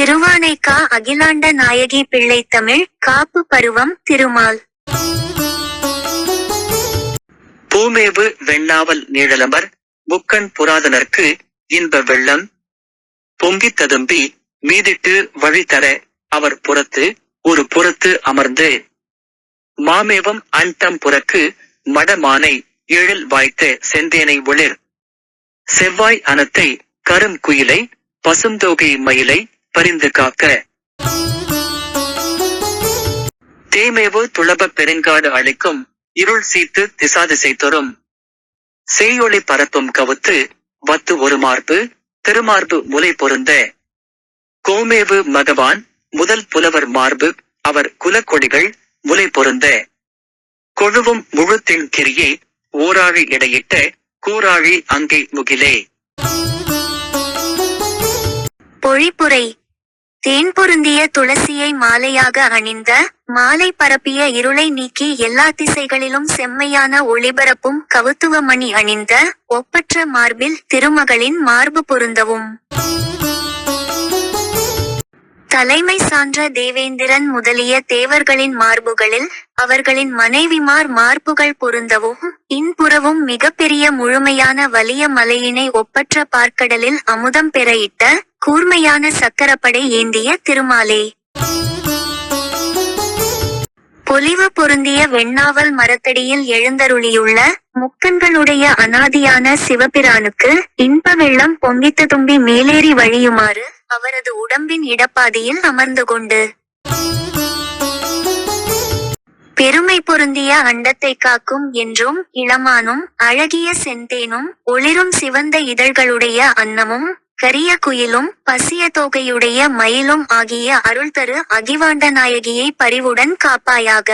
திருவானைக்கா அகிலாண்ட நாயகி பிள்ளை தமிழ் காப்பு பருவம் திருமால். பூமேவு வெண்ணாவல் நீழலமர் முக்கண் புராதனர்க்கு இன்ப வெள்ளம். பொங்கி ததும்பி மீதிட்டு வழிதர அவர் புறத்து ஒரு புறத்து அமர்ந்து. மாமேவம் அண்டம் புறக்கு மடமானை எழில் வாய்த்த செந்தேனை ஒளிர். செவ்வாய் அனத்தை கரும் குயிலை பசுந்தோகை மயிலை பரிந்து காக்க. தேமேவு துளப பெருங்காடு அழிக்கும் இருள் சீத்து திசாதிசை தரும் செய்யொளி பரப்பும் கவுத்து வத்து ஒரு மார்பு திருமார்பு முலை பொருந்த. கோமேவு மகவான் முதல் புலவர் மார்பு அவர் குலக்கொடிகள் முலை பொருந்த. கொழுவும் முழுத்தின் கிரியை ஓராழி இடையிட்ட கூராழி அங்கே முகிலே. பொழிப்புரை தேன் பொருந்திய துளசியை மாலையாக அணிந்த மாலை பரப்பிய இருளை நீக்கி எல்லா திசைகளிலும் செம்மையான ஒளிபரப்பும் கவுத்துவமணி அணிந்த ஒப்பற்ற மார்பில் திருமகளின் மார்பு பொருந்தவும். தலைமை சான்ற தேவேந்திரன் முதலிய தேவர்களின் மார்புகளில் அவர்களின் மனைவிமார் மார்புகள் பொருந்தவும். இன்புறவும் மிகப்பெரிய முழுமையான வலிய மலையினை ஒப்பற்ற பார்க்கடலில் அமுதம் பெற இட்ட கூர்மையான சக்கரப்படை ஏந்திய திருமாலே. பொலிவு பொருந்திய வெண்ணாவல் மரத்தடியில் எழுந்தருளியுள்ள முக்கண்களுடைய அனாதியான சிவபிரானுக்கு இன்ப வெள்ளம் பொங்கித்து தும்பி மேலேறி வழியுமாறு அவரது உடம்பின் இடப்பாதியில் அமர்ந்து கொண்டு பெருமை பொருந்திய அண்டத்தை காக்கும் என்றும் இளமானும் அழகிய செந்தேனும் ஒளிரும் சிவந்த இதழ்களுடைய அன்னமும் கரிய குயிலும் பசிய தோகையுடைய மயிலும் ஆகிய அருள் தரு அகிவாண்ட நாயகியை பரிவுடன் காப்பாயாக.